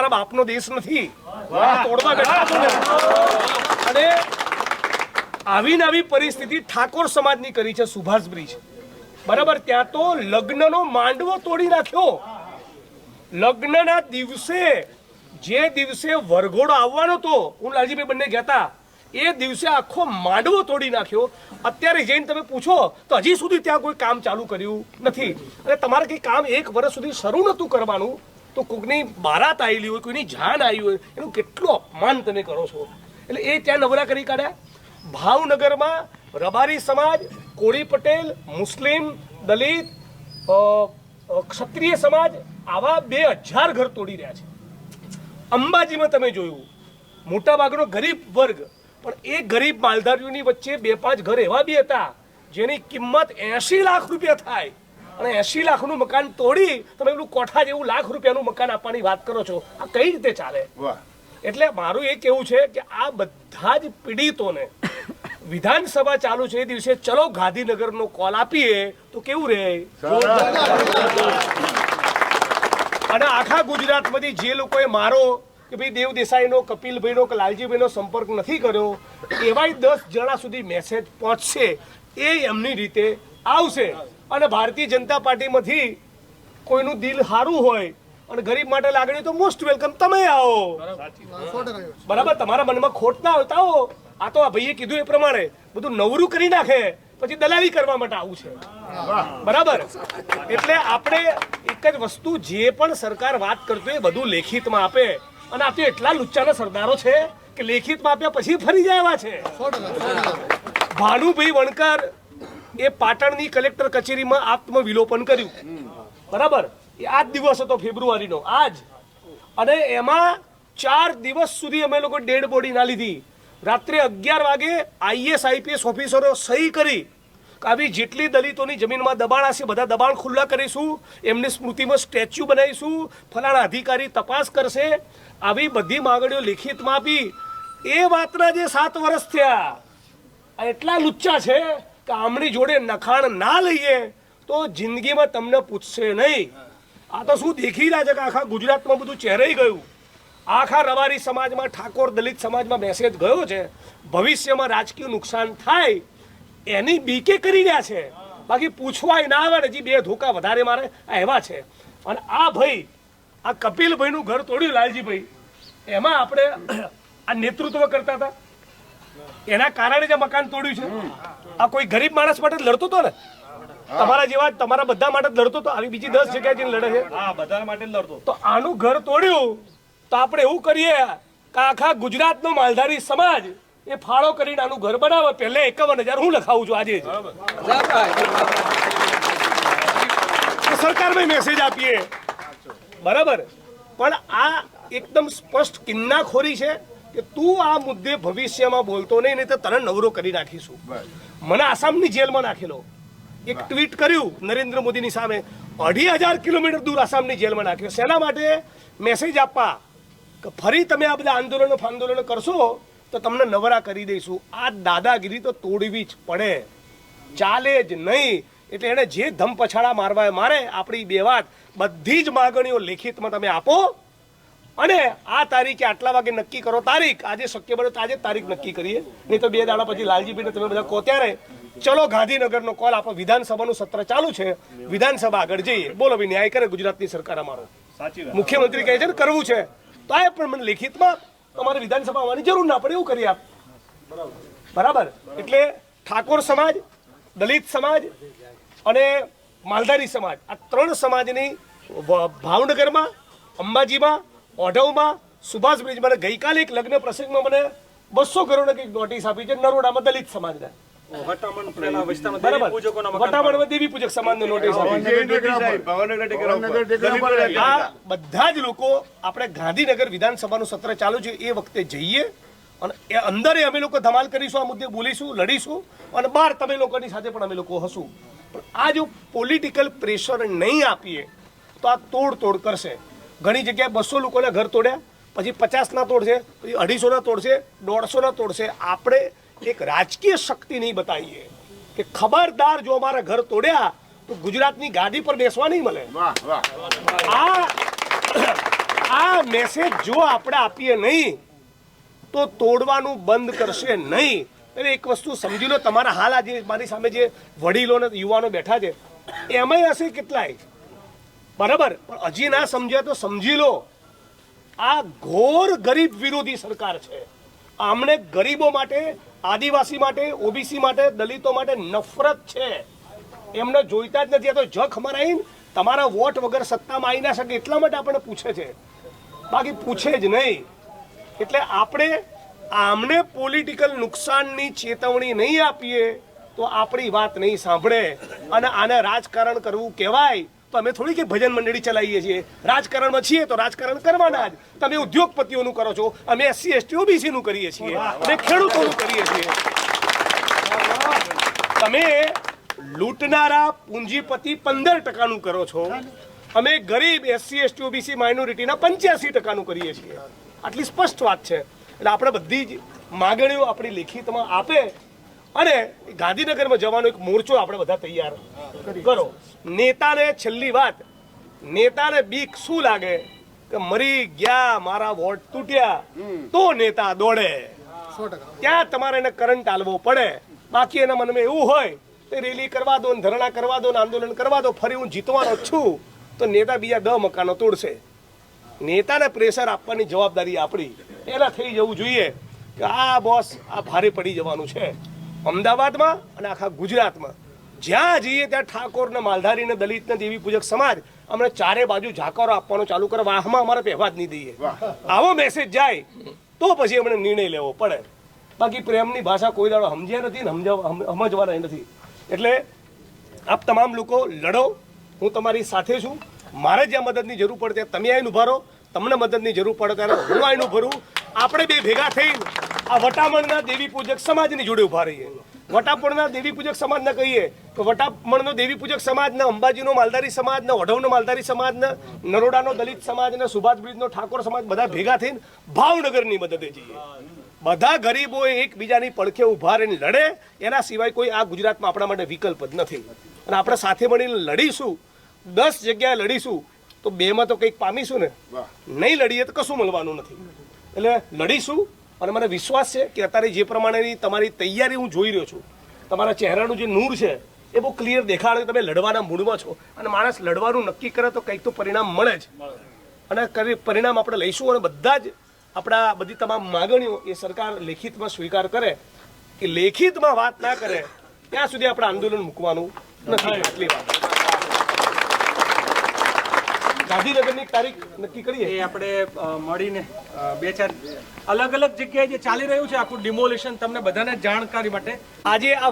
મારા બાપનો દેશ નથી. અને આવી નવી પરિસ્થિતિ ઠાકોર સમાજની કરી છે સુભાષ બ્રિજ બરાબર, ત્યાં તો લગ્નનો માંડવો તોડી નાખ્યો. લગ્નના દિવસે, જે દિવસે વરઘોડો આવવાનો તો હું લાલજીભાઈ બંને ગયા એ દિવસે આખો માંડવો તોડી નાખ્યો. અત્યારે જઈને તમે પૂછો, તો હજી સુધી ત્યાં કોઈ કામ ચાલુ કર્યું નથી. અને તમારે કંઈ કામ એક વર્ષ સુધી શરૂ નહોતું કરવાનું? તો કોઈકની બારાત આવેલી હોય, કોઈની જાન આવી હોય, એનું કેટલું અપમાન તમે કરો છો? એટલે એ ત્યાં નવરા કરી કાઢ્યા. ભાવનગરમાં રબારી સમાજ, કોળી પટેલ, મુસ્લિમ, દલિત ક્ષત્રિય સમાજ આવા બે હજાર ઘર તોડી રહ્યા છે. અંબાજીમાં તમે જોયું, મોટાભાગનો ગરીબ વર્ગ, પણ એ ગરીબ માલધારીઓની વચ્ચે બે પાંચ ઘર એવા બી હતા, જેની કિંમત એસી લાખ રૂપિયા થાય. અને એસી લાખનું મકાન તોડી તમે પેલું કોઠા જેવું લાખ રૂપિયાનું મકાન આપવાની વાત કરો છો. આ કઈ રીતે ચાલે? વાહ. એટલે મારું એ કેવું છે કે આ બધા જ પીડિતોને વિધાનસભા ચાલુ છે એ દિવસે ચલો ગાંધીનગરનો કોલ આપીએ તો કેવું રહે અને આખા ગુજરાતમાંથી જે લોકોએ મારો કે ભાઈ દેવ દેસાઈનો કપિલભાઈનો કે લાલજીભાઈનો સંપર્ક નથી કર્યો એવાય દસ જણા સુધી મેસેજ પહોંચશે. એ એમની રીતે આવશે. અને ભારતીય જનતા પાર્ટીમાંથી કોઈનું દિલ સારું હોય અને ગરીબ માટે લાગણી તો મોસ્ટ વેલકમ તમે આવો. બરાબર, તમારા મનમાં ખોટ ના હોય આવો આ તો આ ભાઈએ કીધું એ પ્રમાણે. બધું નવરું કરી નાખે, પછી દલાલી કરવા માટે આવું છે. બરાબર? એટલે આપણે એક જ વસ્તુ જે પણ સરકાર વાત કરતું એ બધું લેખિતમાં આપે. અને આ તો એટલા લુચ્ચાના સરદારો છે કે લેખિતમાં આપ્યા પછી ફરી જાય એવા છે. ભાનુભાઈ વણકર એ પાટણની કલેક્ટર કચેરીમાં આત્મવિલોપન કર્યું. બરાબર? એ આ જ દિવસ હતો ફેબ્રુઆરીનો, આજ. અને એમાં ચાર દિવસ સુધી અમે લોકો ડેડ બોડી ના લીધી. રાત્રે અગિયાર વાગે આઈએસ, આઈપીએસ ઓફિસરો સહી કરી આવી જેટલી દલિતોની જમીનમાં દબાણ હશે, બધા દબાણ ખુલ્લા કરીશું, એમની સ્મૃતિમાં સ્ટેચ્યુ બનાવીશું, ફલાણા અધિકારી તપાસ કરશે, આવી બધી માગણીઓ લિખિતમાં આપી. એ વાતના જે સાત વર્ષ થયા એટલા લુચ્ચા છે કે આમની જોડે નખાણ ના લઈએ, તો જિંદગીમાં તમને પૂછશે નહીં. આ તો શું દેખી રહ્યા છે કે આખા ગુજરાતમાં બધું ચહેરાઈ ગયું? આખા રવારી સમાજમાં, ઠાકોર દલિત સમાજમાં મેસેજ ગયો છે, ભવિષ્યમાં રાજકીય નુકસાન થાય, એની બીકે કરી રહ્યા છે. બાકી પૂછવાય ના આવે ને હજી બે ધોકા વધારે મારે એવા છે. અને આ ભાઈ, આ કપિલભાઈનું ઘર તોડ્યું લાલજીભાઈ. એમાં આપણે આ નેતૃત્વ કરતા હતા. એના કારણે જે મકાન તોડ્યું છે. આ કોઈ ગરીબ માણસ માટે લડતો હતો ને? તમારા જેવા તમારા બધા માટે જ લડતો હતો. આવી બીજી દસ જગ્યાએ જઈને લડે છે. હા બધા માટે લડતો તો આનું ઘર તોડ્યું તો આપણે એવું કરીએ કે આખા ગુજરાતનો માલધારી સમાજ એ ફાળો કરીને આનું ઘર બનાવે. પહેલે એકાવન હજાર હું લખાવું છું આજે સરકારને તો મેસેજ આપીએ. બરાબર. પણ આ એકદમ સ્પષ્ટ કિન્નાખોરી છે. કે તું આ મુદ્દે ભવિષ્યમાં બોલતો નહીં નહીં તો તને નવરો કરી નાખીશું. મને આસામની જેલમાં નાખેલો. એક ટ્વીટ કર્યું નરેન્દ્ર મોદીની સામે અઢી હજાર કિલોમીટર દૂર આસામની જેલમાં નાખ્યો. શેના માટે? મેસેજ આપવા કે ફરી તમે આ બધા આંદોલનો ફાંદોલનો કરશો તો તમને નવરા કરી દઈશું. આ દાદાગીરી તો તોડવી જ પડે. ચાલે જ નહીં. એટલે એણે જે ધમ પછાડા મારવા મારે આપણી બે વાત બધી જ માગણીઓ લેખિતમાં તમે આપો. અને આ તારીખે આટલા વાગે નક્કી કરો. તારીખ આજે શક્ય બને તો આજે તારીખ નક્કી કરીએ. નહીં તો બે દાડા પછી લાલજીભાઈને તમે બધા કહો ત્યારે ચલો ગાંધીનગરનો કોલ આપો. વિધાનસભાનું સત્ર ચાલુ છે. વિધાનસભા આગળ જઈએ. બોલો ભાઈ ન્યાય કરે ગુજરાતની સરકાર અમારો. મુખ્યમંત્રી કહે છે ને કરવું છે. તો આ પણ મને લેખિતમાં તમારે વિધાનસભા આવવાની જરૂર ના પડે એવું કરી આપ. બરાબર? એટલે ઠાકોર સમાજ દલિત સમાજ અને માલધારી સમાજ આ ત્રણ સમાજની ભાવનગરમાં અંબાજીમાં ઓઢવમાં સુભાષ બ્રિજમાં ગઈકાલે એક લગ્ન પ્રસંગમાં મને બસો કરોડ કંઈક નોટિસ આપી છે નરોડામાં દલિત સમાજને. દેવી પૂજક નોટિસ બધા જ લોકો આપણે ગાંધીનગર વિધાનસભાનું સત્ર ચાલુ છે એ વખતે જઈએ અને એ અંદર અમે લોકો ધમાલ કરીશું આ મુદ્દે બોલીશું લડીશું અને બહાર તમે લોકોની સાથે પણ અમે લોકો હશું. પણ આ જો પોલિટિકલ પ્રેશર નહીં આપીએ તો આ તોડ તોડ કરશે. ઘણી જગ્યાએ બસો લોકોના ઘર તોડ્યા પછી પચાસના તોડશે પછી અઢીસોના તોડશે દોઢસોના તોડશે આપણે એક રાજકીય શક્તિ નહીં બતાવીએ કે ખબરદાર જો અમારા ઘર તોડ્યા તો ગુજરાતની ગાદી પર બેસવા નહીં મળે. આ આ મેસેજ જો આપણે આપીએ નહીં તો તોડવાનું બંધ કરશે નહીં. એટલે એક વસ્તુ સમજી લો તમારા હાલ આજે મારી સામે જે વડીલો ને યુવાનો બેઠા છે એમાંય હશે કેટલાય? બરાબર. પણ હજી ના સમજ્યા તો સમજી લો. આ ઘોર ગરીબ વિરોધી સરકાર છે. આમને ગરીબો માટે, આદિવાસી માટે, ઓબીસી માટે, દલિતો માટે નફરત છે. એમને જોઈતા જ નથી. આ તો જખ મરાઈને તમારા વોટ વગર સત્તામાં આવી ના શકે એટલા માટે આપણને પૂછે છે. બાકી પૂછે જ નહીં. એટલે આપણે આમને પોલિટિકલ નુકસાનની ચેતવણી નહીં આપીએ તો આપણી વાત નહીં સાંભળે. અને આને રાજકારણ કરવું કહેવાય તો અમે થોડી કે ભજન મંડળી ચલાવીએ છીએ. રાજકારણમાં છીએ તો રાજકારણ કરવાના જ. તમે ઉદ્યોગપતિઓનું કરો છો, અમે એસસી, એસટી ઓબીસી નું કરીએ છીએ. અમે ખેડૂતોનું કરીએ છીએ. તમે લૂંટનારા પૂંજીપતિ પંદર ટકાનું કરો છો. અમે ગરીબ એસસી, એસટી, ઓબીસી માઇનોરિટીના પંચ્યાસી ટકાનું કરીએ છીએ. આટલી સ્પષ્ટ વાત છે. એટલે આપણે બધી જ માગણીઓ આપણી લેખિતમાં આપે. અને ગાંધીનગરમાં જવાનો એક મોરચો આપણે બધા તૈયાર. કરો. નેતાને છેલ્લી વાત નેતાને બીક શું લાગે? કે મરી ગયા મારા વોટ તૂટ્યા તો નેતા દોડે. ત્યાં તમારે એને કરંટ આલવો પડે? બાકી એના મનમાં એવું હોય તે રેલી કરવા દો ધરણા કરવા દો આંદોલન કરવા દો ફરી હું જીતવાનો છું તો નેતા બીજા દ મકાનો તોડશે. નેતાને પ્રેશર આપવાની જવાબદારી આપણી. એના થઈ જવું જોઈએ કે આ બોસ આ ભારે પડી જવાનું છે. અમદાવાદમાં અને આખા ગુજરાતમાં. જ્યાં જઈએ ત્યાં ઠાકોરને માલધારીને દલિતને દલિત ને દેવી પૂજક સમાજ અમને ચારે બાજુ ઝાકરો આપવાનો ચાલુ કરે. વાહમાં અમારે પહેવા જ નહીં દઈએ. આવો મેસેજ જાય તો પછી અમને નિર્ણય લેવો પડે. બાકી પ્રેમની ભાષા કોઈ દાડો સમજ્યા નથી ને સમજાવ સમજવાના નથી. એટલે આપ તમામ લોકો લડો. હું તમારી સાથે છું. મારે જ્યાં મદદની જરૂર પડે ત્યાં તમે આવીને ઊભા રહો. તમને મદદની જરૂર પડે ત્યારે હું આવીને ઊભા આપણે બે ભેગા થઈને આ વટામણના દેવી પૂજક સમાજની જોડે ઊભા રહીએ. વટાપણના દેવી પૂજક સમાજને કહીએ તો વટાપણનો દેવી પૂજક સમાજને અંબાજીનો માલધારી સમાજને વઢવનો માલધારી સમાજને નરોડાનો દલિત સમાજને સુભાષ બ્રિજનો ઠાકોર સમાજ બધા ભેગા થઈને ભાવનગરની મદદે જઈએ. બધા ગરીબો એકબીજાની પડખે ઊભા રહીને લડે એના સિવાય કોઈ આ ગુજરાતમાં આપણા માટે વિકલ્પ જ નથી. અને આપણે સાથે મળીને લડીશું દસ જગ્યાએ લડીશું તો બેમાં તો કંઈક પામીશું ને? નહીં લડીએ તો કશું મળવાનું નથી. એટલે લડીશું અને મને વિશ્વાસ છે કે અત્યારે જે પ્રમાણેની તમારી તૈયારી હું જોઈ રહ્યો છું, તમારા ચહેરાનું જે નૂર છે, એ બહુ ક્લિયર દેખાડે તમે લડવાના મૂડમાં છો અને માણસ લડવાનું નક્કી કરે તો કંઈક તો પરિણામ મળે જ. અને પરિણામ આપણે લઈશું અને બધા જ આપણા બધી તમામ માગણીઓ એ સરકાર લેખિતમાં સ્વીકાર કરે કે લેખિતમાં વાત ના કરે, ત્યાં સુધી આપણે આંદોલન મૂકવાનું નથી. આટલી વાત. ગાંધીનગરની તારીખ નક્કી કરીએ? એ આપણે મળીને બે ચાર અલગ અલગ જગ્યાએ જે ચાલી રહ્યું છે આખું ડિમોલિશન તમને બધાને જાણકારી માટે. આજે આ